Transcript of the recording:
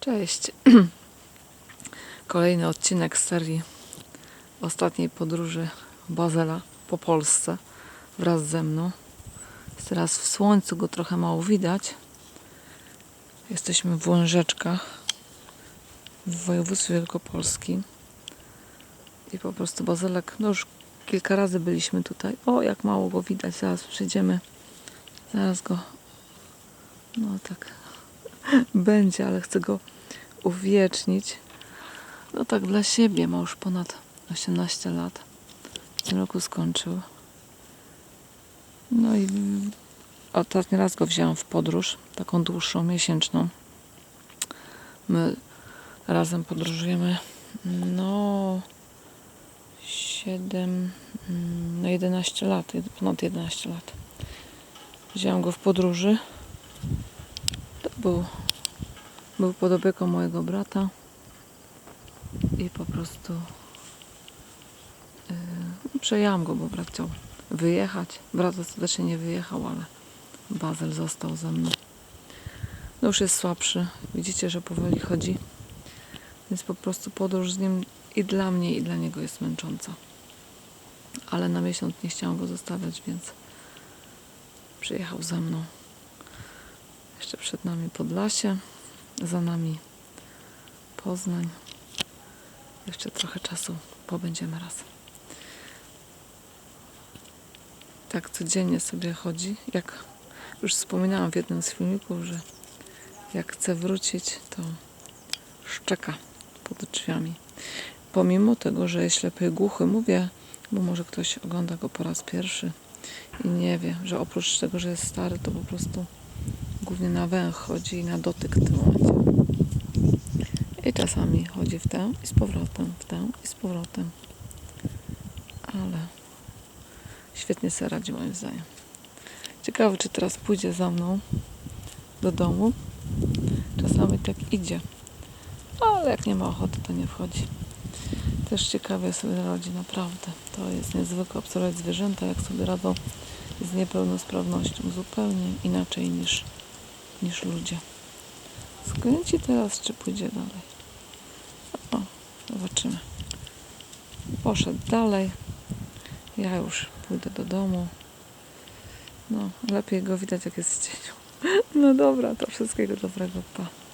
Cześć. Kolejny odcinek z serii ostatniej podróży Bazela po Polsce wraz ze mną. Jest teraz w słońcu go trochę mało widać. Jesteśmy w Łężeczkach w województwie wielkopolskim. I po prostu Bazelek, no już kilka razy byliśmy tutaj. O, jak mało go widać. Zaraz przyjdziemy. Zaraz go. No tak będzie, ale chcę go uwiecznić. No tak dla siebie, ma już ponad 18 lat. W tym roku skończył. No i ostatni raz go wzięłam w podróż, taką dłuższą, miesięczną. My razem podróżujemy, no 7, no 11 lat, ponad 11 lat. Wzięłam go w podróży. Był był pod opieką mojego brata i po prostu yy, przejęłam go, bo brat chciał wyjechać. Brat ostatecznie nie wyjechał, ale Bazel został ze mną. No już jest słabszy. Widzicie, że powoli chodzi. Więc po prostu podróż z nim i dla mnie, i dla niego jest męcząca. Ale na miesiąc nie chciałam go zostawiać, więc przyjechał ze mną. Jeszcze przed nami Podlasie. Za nami Poznań. Jeszcze trochę czasu pobędziemy razem. Tak codziennie sobie chodzi. Jak już wspominałam w jednym z filmików, że jak chce wrócić, to szczeka pod drzwiami. Pomimo tego, że jest ślepy głuchy, mówię, bo może ktoś ogląda go po raz pierwszy i nie wie, że oprócz tego, że jest stary, to po prostu głównie na węch chodzi i na dotyk momencie. I czasami chodzi w tę i z powrotem, w tę i z powrotem. Ale świetnie sobie radzi moim zdaniem. Ciekawe, czy teraz pójdzie za mną do domu. Czasami tak idzie. Ale jak nie ma ochoty, to nie wchodzi. Też ciekawie sobie radzi, naprawdę. To jest niezwykle obserwować zwierzęta, jak sobie radzą z niepełnosprawnością. Zupełnie inaczej niż niż ludzie. Skręci teraz, czy pójdzie dalej? O, zobaczymy. Poszedł dalej. Ja już pójdę do domu. No, lepiej go widać, jak jest w cieniu. No dobra, to wszystkiego dobrego, pa.